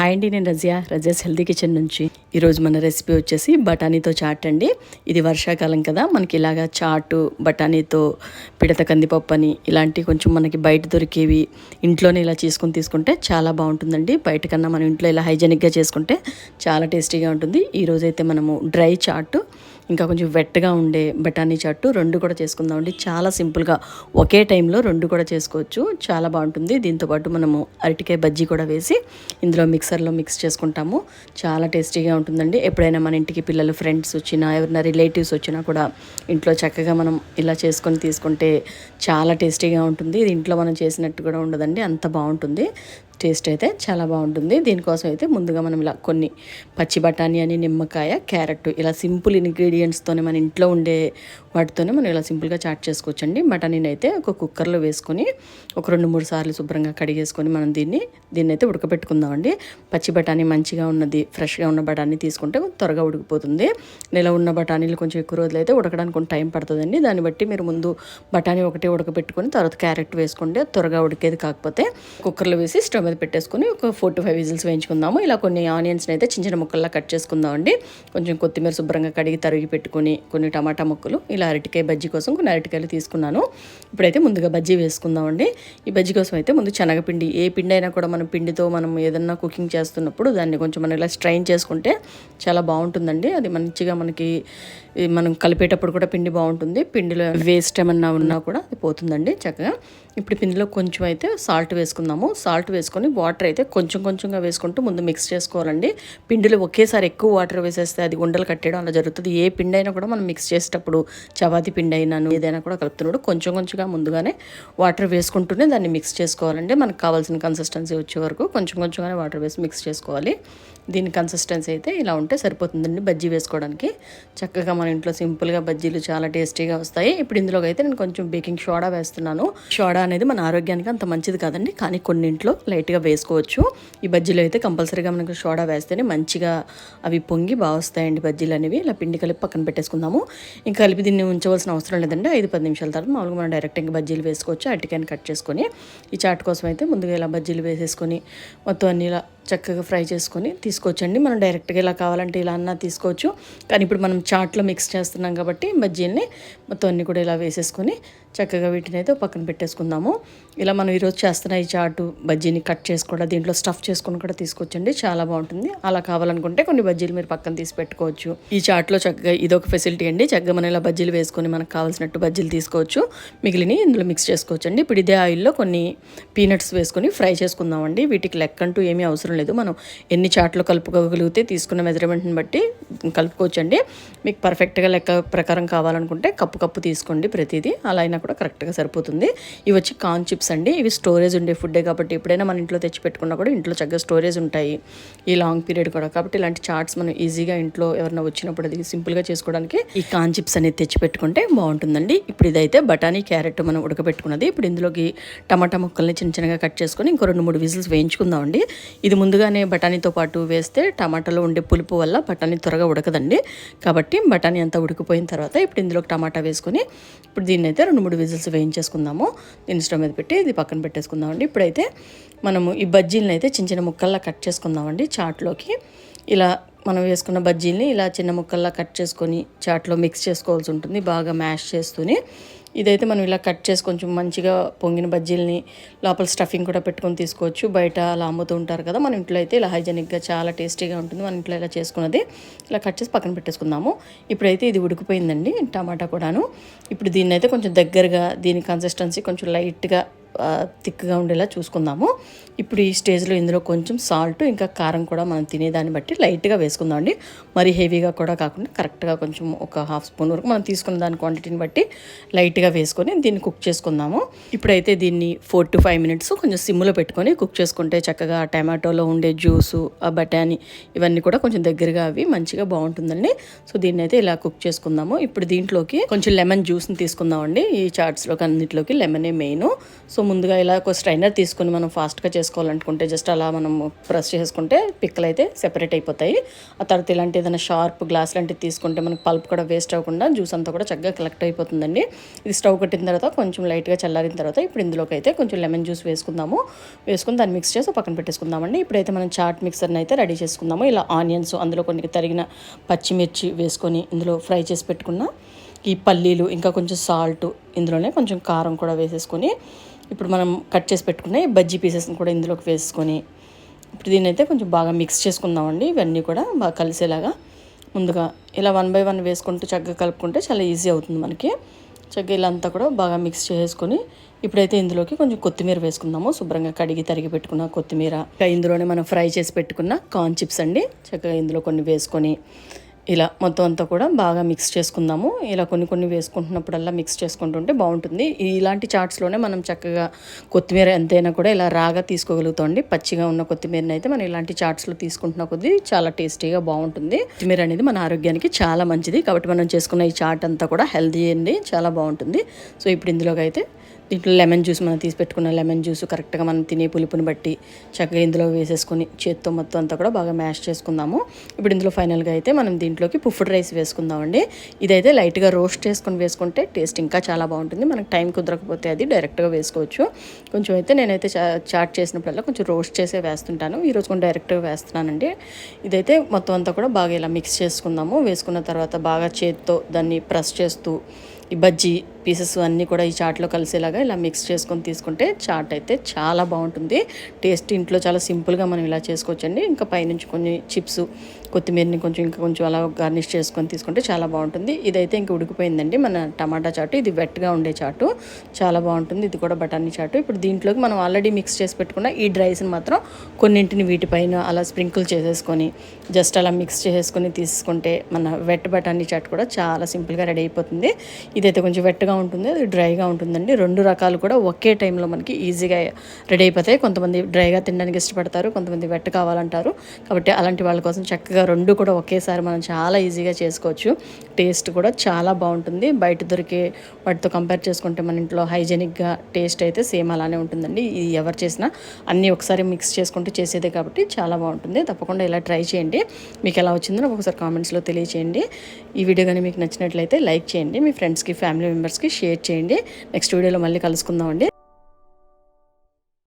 Hi అండి నేను Razia. Razia's healthy kitchen నుంచి. ఈరోజు మన రెసిపీ వచ్చేసి బఠానీతో చాట్ అండి. ఇది వర్షాకాలం కదా మనకి ఇలాగా చాటు బఠానీతో పిడత కందిపప్పు అని ఇలాంటి కొంచెం మనకి బయట దొరికేవి ఇంట్లోనే ఇలా చేసుకుని తీసుకుంటే చాలా బాగుంటుందండి. బయట కన్నా మనం ఇంట్లో ఇలా హైజెనిక్గా చేసుకుంటే చాలా టేస్టీగా ఉంటుంది. ఈరోజైతే మనము డ్రై చాటు ఇంకా కొంచెం వెట్టగా ఉండే బఠానీ చాటు రెండు కూడా చేసుకుందామండి. చాలా సింపుల్గా ఒకే టైంలో రెండు కూడా చేసుకోవచ్చు. చాలా బాగుంటుంది. దీంతోపాటు మనము అరటికాయ బజ్జీ కూడా వేసి ఇందులో మిక్సర్లో మిక్స్ చేసుకుంటాము. చాలా టేస్టీగా ఉంటుందండి. ఎప్పుడైనా మన ఇంటికి పిల్లలు ఫ్రెండ్స్ వచ్చినా ఎవరైనా రిలేటివ్స్ వచ్చినా కూడా ఇంట్లో చక్కగా మనం ఇలా చేసుకొని తీసుకుంటే చాలా టేస్టీగా ఉంటుంది. ఇది ఇంట్లో మనం చేసినట్టు కూడా ఉండదండి. అంత బాగుంటుంది. టేస్ట్ అయితే చాలా బాగుంటుంది. దీనికోసం అయితే ముందుగా మనం ఇలా కొన్ని పచ్చి బఠానీ అని నిమ్మకాయ క్యారెట్ ఇలా సింపుల్ ఇంగ్రీడియంట్స్తోనే మన ఇంట్లో ఉండే వాటితోనే మనం ఇలా సింపుల్గా చాట్ చేసుకోవచ్చండి. బఠానీని అయితే ఒక కుక్కర్లో వేసుకొని ఒక రెండు మూడు సార్లు శుభ్రంగా కడిగేసుకొని మనం దీన్ని దీన్ని అయితే ఉడకబెట్టుకుందామండి పచ్చి బఠానీ మంచిగా ఉన్నది ఫ్రెష్గా ఉన్న బఠానీ తీసుకుంటే త్వరగా ఉడికిపోతుంది. నెల ఉన్న బఠానీలు కొంచెం ఎక్కువ రోజులు అయితే ఉడకడానికి కొంచెం టైం పడుతుందండి. దాన్ని బట్టి మీరు ముందు బఠానీ ఒకటే ఉడకబెట్టుకొని తర్వాత క్యారెట్ వేసుకుంటే త్వరగా ఉడికేది కాకపోతే కుక్కర్లో వేసి స్టవ్ మీద పెట్టేసుకొని ఒక ఫోర్ టు ఫైవ్ విజిల్స్ వేయించుకుందాము. ఇలా కొన్ని ఆనియన్స్ని అయితే చిన్న చిన్న ముక్కల్లా కట్ చేసుకుందామండి. కొంచెం కొత్తిమీర శుభ్రంగా కడిగి తరిగి పెట్టుకొని కొన్ని టమాటా ముక్కలు ఇలా అరటికాయ బజ్జీ కోసం కొన్ని అరటికాయలు తీసుకున్నాను. ఇప్పుడైతే ముందుగా బజ్జీ వేసుకుందామండి. ఈ బజ్జీ కోసం అయితే ముందు శనగపిండి ఏ పిండి అయినా కూడా మనం పిండితో మనం ఏదన్నా కుకింగ్ చేస్తున్నప్పుడు దాన్ని కొంచెం మనం ఇలా స్ట్రైన్ చేసుకుంటే చాలా బాగుంటుందండి. అది మంచిగా మనకి మనం కలిపేటప్పుడు కూడా పిండి బాగుంటుంది. పిండిలో వేస్ట్ ఏమన్నా ఉన్నా కూడా అది పోతుందండి చక్కగా. ఇప్పుడు పిండిలో కొంచెం అయితే సాల్ట్ వేసుకుందాము. సాల్ట్ వేసుకొని వాటర్ అయితే కొంచెం కొంచెంగా వేసుకుంటూ ముందు మిక్స్ చేసుకోవాలండి. పిండిలో ఒకేసారి ఎక్కువ వాటర్ వేసేస్తే అది ఉండలు కట్టేయడం అలా జరుగుతుంది. ఏ పిండి అయినా కూడా మనం మిక్స్ చేసేటప్పుడు చపాతీ పిండి అయినాను ఏదైనా కూడా కలుపుతున్నప్పుడు కొంచెం కొంచెంగా ముందుగానే వాటర్ వేసుకుంటూనే దాన్ని మిక్స్ చేసుకోవాలండి. మనకు కావాల్సిన కన్సిస్టెన్సీ వచ్చే వరకు కొంచెం కొంచెంగానే వాటర్ వేసి మిక్స్ చేసుకోవాలి. దీని కన్సిస్టెన్సీ అయితే ఇలా ఉంటే సరిపోతుందండి బజ్జీ వేసుకోవడానికి. చక్కగా మన ఇంట్లో సింపుల్గా బజ్జీలు చాలా టేస్టీగా వస్తాయి. ఇప్పుడు ఇందులోకి అయితే నేను కొంచెం బేకింగ్ సోడా వేస్తున్నాను. సోడా అనేది మన ఆరోగ్యానికి అంత మంచిది కాదండి. కానీ కొన్నింట్లో లైట్గా వేసుకోవచ్చు. ఈ బజ్జీలో అయితే కంపల్సరీగా మనకు సోడా వేస్తేనే మంచిగా అవి పొంగి బాగా వస్తాయండి బజ్జీలు అనేవి. ఇలా పిండి కలిపి పక్కన పెట్టేసుకుందాము. ఇంకా కలిపి దీన్ని ఉంచవలసిన అవసరం లేదండి. ఐదు పది నిమిషాల తర్వాత మామూలుగా మనం డైరెక్ట్ ఇంకా బజ్జీలు వేసుకోవచ్చు. అటికాయని కట్ చేసుకొని ఈ చాట్ కోసం అయితే ముందుగా ఇలా బజ్జీలు వేసేసుకొని మొత్తం అన్ని ఇలా చక్కగా ఫ్రై చేసుకొని తీసుకోవచ్చండి. మనం డైరెక్ట్గా ఇలా కావాలంటే ఇలా అన్నా తీసుకోవచ్చు. కానీ ఇప్పుడు మనం చాట్లో మిక్స్ చేస్తున్నాం కాబట్టి బజ్జీల్ని మొత్తం అన్ని కూడా ఇలా వేసేసుకొని చక్కగా వీటిని అయితే పక్కన పెట్టేసుకుందాము. ఇలా మనం ఈరోజు చేస్తున్న ఈ చాటు బజ్జీని కట్ చేసుకోవడం దీంట్లో స్టఫ్ చేసుకొని కూడా తీసుకోవచ్చండి చాలా బాగుంటుంది. అలా కావాలనుకుంటే కొన్ని బజ్జీలు మీరు పక్కన తీసి పెట్టుకోవచ్చు. ఈ చాట్లో చక్కగా ఇదొక ఫెసిలిటీ అండి. చక్కగా మనం ఇలా బజ్జీలు వేసుకొని మనకు కావాల్సినట్టు బజ్జీలు తీసుకోవచ్చు. మిగిలిన ఇందులో మిక్స్ చేసుకోవచ్చు అండి ఇప్పుడు ఇదే ఆయిల్లో కొన్ని పీనట్స్ వేసుకొని ఫ్రై చేసుకుందామండి. వీటికి లెక్క అంటూ ఏమీ అవసరం లేదు. మనం ఎన్ని చాట్లు కలుపుకోగలిగితే తీసుకున్న మెజర్మెంట్ని బట్టి కలుపుకోవచ్చండి. మీకు పర్ఫెక్ట్గా లెక్క ప్రకారం కావాలనుకుంటే కప్పు కప్పు తీసుకోండి ప్రతిదీ. అలా అయినా కూడా కరెక్ట్గా సరిపోతుంది. ఇవి వచ్చి కార్న్ చిప్స్ అండి. ఇవి స్టోరేజ్ ఉండే ఫుడ్డే కాబట్టి ఎప్పుడైనా మన ఇంట్లో తెచ్చి పెట్టుకున్నా కూడా ఇంట్లో చక్కగా స్టోరేజ్ ఉంటాయి. ఈ లాంగ్ పీరియడ్ కూడా. కాబట్టి ఇలాంటి చాట్స్ మనం ఈజీగా ఇంట్లో ఎవరైనా వచ్చినప్పుడు అది సింపుల్గా చేసుకోవడానికి ఈ కార్న్ చిప్స్ అనేది తెచ్చి పెట్టుకుంటే బాగుంటుందండి. ఇప్పుడు ఇదైతే బఠానీ క్యారెట్ మనం ఉడకబెట్టుకున్నది. ఇప్పుడు ఇందులోకి టమాటా ముక్కల్ని చిన్న చిన్నగా కట్ చేసుకొని ఇంకో రెండు మూడు విజిల్స్ వేయించుకుందామండి. ఇది ముందుగానే బఠానీతో పాటు వేస్తే టమాటాలో ఉండే పులుపు వల్ల బఠానీ త్వరగా ఉడకదండి. కాబట్టి బఠానీ అంతా ఉడికిపోయిన తర్వాత ఇప్పుడు ఇందులోకి టమాటా వేసుకొని ఇప్పుడు దీన్ని అయితే రెండు మూడు విజిల్స్ వేయించేసుకుందాము. దీన్ని స్టవ్ మీద పెట్టి ఇది పక్కన పెట్టేసుకుందామండి ఇప్పుడైతే మనము ఈ బజ్జీలను అయితే చిన్న చిన్న ముక్కల్లా కట్ చేసుకుందామండి చాట్లోకి. ఇలా మనం వేసుకున్న బజ్జీల్ని ఇలా చిన్న ముక్కల్లా కట్ చేసుకొని చాట్లో మిక్స్ చేసుకోవాల్సి ఉంటుంది. బాగా మ్యాష్ చేస్తూనే ఇదైతే మనం ఇలా కట్ చేసి కొంచెం మంచిగా పొంగిన బజ్జీలని లోపల స్టఫింగ్ కూడా పెట్టుకొని తీసుకోవచ్చు. బయట అలా అమ్ముతూ ఉంటారు కదా మన ఇంట్లో అయితే ఇలా హైజెనిక్గా చాలా టేస్టీగా ఉంటుంది. మన ఇంట్లో ఇలా చేసుకున్నది ఇలా కట్ చేసి పక్కన పెట్టేసుకుందాము. ఇప్పుడైతే ఇది ఉడికిపోయిందండి టమాటా కూడాను. ఇప్పుడు దీన్ని అయితే కొంచెం దగ్గరగా దీని కన్సిస్టెన్సీ కొంచెం లైట్గా థిక్గా ఉండేలా చూసుకుందాము. ఇప్పుడు ఈ స్టేజ్లో ఇందులో కొంచెం సాల్ట్ ఇంకా కారం కూడా మనం తినేదాన్ని బట్టి లైట్గా వేసుకుందామండి. మరి హెవీగా కూడా కాకుండా కరెక్ట్గా కొంచెం ఒక హాఫ్ స్పూన్ వరకు మనం తీసుకున్న దాని క్వాంటిటీని బట్టి లైట్గా వేసుకొని దీన్ని కుక్ చేసుకుందాము. ఇప్పుడైతే దీన్ని ఫోర్ టు ఫైవ్ మినిట్స్ కొంచెం సిమ్లో పెట్టుకొని కుక్ చేసుకుంటే చక్కగా టమాటోలో ఉండే జ్యూసు ఆ బఠానీ ఇవన్నీ కూడా కొంచెం దగ్గరగా అవి మంచిగా బాగుంటుందండి. సో దీన్ని అయితే ఇలా కుక్ చేసుకుందాము. ఇప్పుడు దీంట్లోకి కొంచెం లెమన్ జ్యూస్ని తీసుకుందామండి. ఈ చాట్స్లోకి అన్నింటిలోకి లెమనే మెయిన్. సో సో ముందుగా ఇలా ఒక స్ట్రైనర్ తీసుకొని మనం ఫాస్ట్గా చేసుకోవాలనుకుంటే జస్ట్ అలా మనం ప్రెస్ చేసుకుంటే పిక్కలు అయితే సెపరేట్ అయిపోతాయి. ఆ తర్వాత ఇలాంటి ఏదైనా షార్ప్ గ్లాస్ లాంటివి తీసుకుంటే మనకి పల్ప్ కూడా వేస్ట్ అవ్వకుండా జ్యూస్ అంతా కూడా చక్కగా కలెక్ట్ అయిపోతుందండి. ఇది స్టవ్ కట్టిన తర్వాత కొంచెం లైట్గా చల్లారిన తర్వాత ఇప్పుడు ఇందులోకి అయితే కొంచెం లెమన్ జ్యూస్ వేసుకుందాము. వేసుకుని దాన్ని మిక్స్ చేసి పక్కన పెట్టేసుకుందామండి. ఇప్పుడైతే మనం చాట్ మిక్సర్ని అయితే రెడీ చేసుకుందాము. ఇలా ఆనియన్స్ అందులో కొన్ని తరిగిన పచ్చిమిర్చి వేసుకొని ఇందులో ఫ్రై చేసి పెట్టుకున్న ఈ పల్లీలు ఇంకా కొంచెం సాల్ట్ ఇందులోనే కొంచెం కారం కూడా వేసేసుకొని ఇప్పుడు మనం కట్ చేసి పెట్టుకునే బజ్జీ పీసెస్ని కూడా ఇందులోకి వేసుకొని ఇప్పుడు దీన్ని అయితే కొంచెం బాగా మిక్స్ చేసుకుందామండి. ఇవన్నీ కూడా బాగా కలిసేలాగా ముందుగా ఇలా వన్ బై వన్ వేసుకుంటూ చక్కగా కలుపుకుంటే చాలా ఈజీ అవుతుంది మనకి. చక్కగా ఇలా అంతా కూడా బాగా మిక్స్ చేసుకొని ఇప్పుడైతే ఇందులోకి కొంచెం కొత్తిమీర వేసుకుందాము. శుభ్రంగా కడిగి తరిగి పెట్టుకున్న కొత్తిమీర. ఇంకా ఇందులోనే మనం ఫ్రై చేసి పెట్టుకున్న కార్న్ చిప్స్ అండి. చక్కగా ఇందులో కొన్ని వేసుకొని ఇలా మొత్తం అంతా కూడా బాగా మిక్స్ చేసుకుందాము. ఇలా కొన్ని కొన్ని వేసుకుంటున్నప్పుడల్లా మిక్స్ చేసుకుంటుంటే బాగుంటుంది. ఇలాంటి చాట్స్లోనే మనం చక్కగా కొత్తిమీర ఎంతైనా కూడా ఇలా రాగా తీసుకోగలుగుతామండి పచ్చిగా ఉన్న కొత్తిమీరని అయితే మనం ఇలాంటి చాట్స్లో తీసుకుంటున్న కొద్దీ చాలా టేస్టీగా బాగుంటుంది. కొత్తిమీర అనేది మన ఆరోగ్యానికి చాలా మంచిది. కాబట్టి మనం చేసుకున్న ఈ చాట్ అంతా కూడా హెల్తీ అండి. చాలా బాగుంటుంది. సో ఇప్పుడు ఇందులోకి అయితే దీంట్లో లెమన్ జ్యూస్ మనం తీసి పెట్టుకున్న లెమన్ జ్యూస్ కరెక్ట్గా మనం తినే పులుపుని బట్టి చక్కగా ఇందులో వేసేసుకొని చేత్తో మొత్తం అంతా కూడా బాగా మ్యాష్ చేసుకుందాము. ఇప్పుడు ఇందులో ఫైనల్గా అయితే మనం దీంట్లోకి పుఫ్డ్ రైస్ వేసుకుందామండి. ఇదైతే లైట్గా రోస్ట్ చేసుకొని వేసుకుంటే టేస్ట్ ఇంకా చాలా బాగుంటుంది. మనకు టైం కుదరకపోతే అది డైరెక్ట్గా వేసుకోవచ్చు. కొంచెం అయితే నేనైతే చా చాట్ చేసినప్పుడల్లా కొంచెం రోస్ట్ చేసే వేస్తుంటాను. ఈరోజు కొంచెం డైరెక్ట్గా వేస్తున్నానండి. ఇదైతే మొత్తం అంతా కూడా బాగా ఇలా మిక్స్ చేసుకుందాము. వేసుకున్న తర్వాత బాగా చేత్తో దాన్ని ప్రెస్ చేస్తూ ఈ బజ్జీ పీసెస్ అన్నీ కూడా ఈ చాట్లో కలిసేలాగా ఇలా మిక్స్ చేసుకొని తీసుకుంటే చాట్ అయితే చాలా బాగుంటుంది. టేస్ట్ ఇంట్లో చాలా సింపుల్గా మనం ఇలా చేసుకోవచ్చండి. ఇంకా పైనుంచి కొన్ని చిప్స్ కొత్తిమీరని కొంచెం ఇంకా కొంచెం అలా గార్నిష్ చేసుకొని తీసుకుంటే చాలా బాగుంటుంది. ఇదైతే ఇంకా ఉడికిపోయిందండి మన టమాటా చాటు. ఇది వెట్గా ఉండే చాటు. చాలా బాగుంటుంది. ఇది కూడా బఠానీ చాటు. ఇప్పుడు దీంట్లోకి మనం ఆల్రెడీ మిక్స్ చేసి పెట్టుకున్న ఈ డ్రైస్ని మాత్రం కొన్నింటిని వీటిపైన అలా స్ప్రింకిల్ చేసేసుకొని జస్ట్ అలా మిక్స్ చేసేసుకొని తీసుకుంటే మన వెట్ బఠానీ చాట్ కూడా చాలా సింపుల్గా రెడీ అయిపోతుంది. ఇదైతే కొంచెం వెట్గా ఉంటుంది అది డ్రైగా ఉంటుందండి. రెండు రకాలు కూడా ఒకే టైంలో మనకి ఈజీగా రెడీ అయిపోతాయి. కొంతమంది డ్రైగా తినడానికి ఇష్టపడతారు కొంతమంది వెట్ కావాలంటారు. కాబట్టి అలాంటి వాళ్ళ కోసం చక్కగా రెండు కూడా ఒకేసారి మనం చాలా ఈజీగా చేసుకోవచ్చు. టేస్ట్ కూడా చాలా బాగుంటుంది. బయట దొరికే వాటితో కంపేర్ చేసుకుంటే మన ఇంట్లో హైజెనిక్గా టేస్ట్ అయితే సేమ్ అలానే ఉంటుందండి. ఇది ఎవరు చేసినా అన్నీ ఒకసారి మిక్స్ చేసుకుంటూ చేసేదే కాబట్టి చాలా బాగుంటుంది. తప్పకుండా ఇలా ట్రై చేయండి. మీకు ఎలా వచ్చిందో నాకు ఒకసారి కామెంట్స్లో తెలియచేయండి. ఈ వీడియో కానీ మీకు నచ్చినట్లయితే లైక్ చేయండి. మీ ఫ్రెండ్స్కి ఫ్యామిలీ మెంబర్స్కి షేర్ చేయండి. నెక్స్ట్ వీడియోలో మళ్ళీ కలుసుకుందాం అండి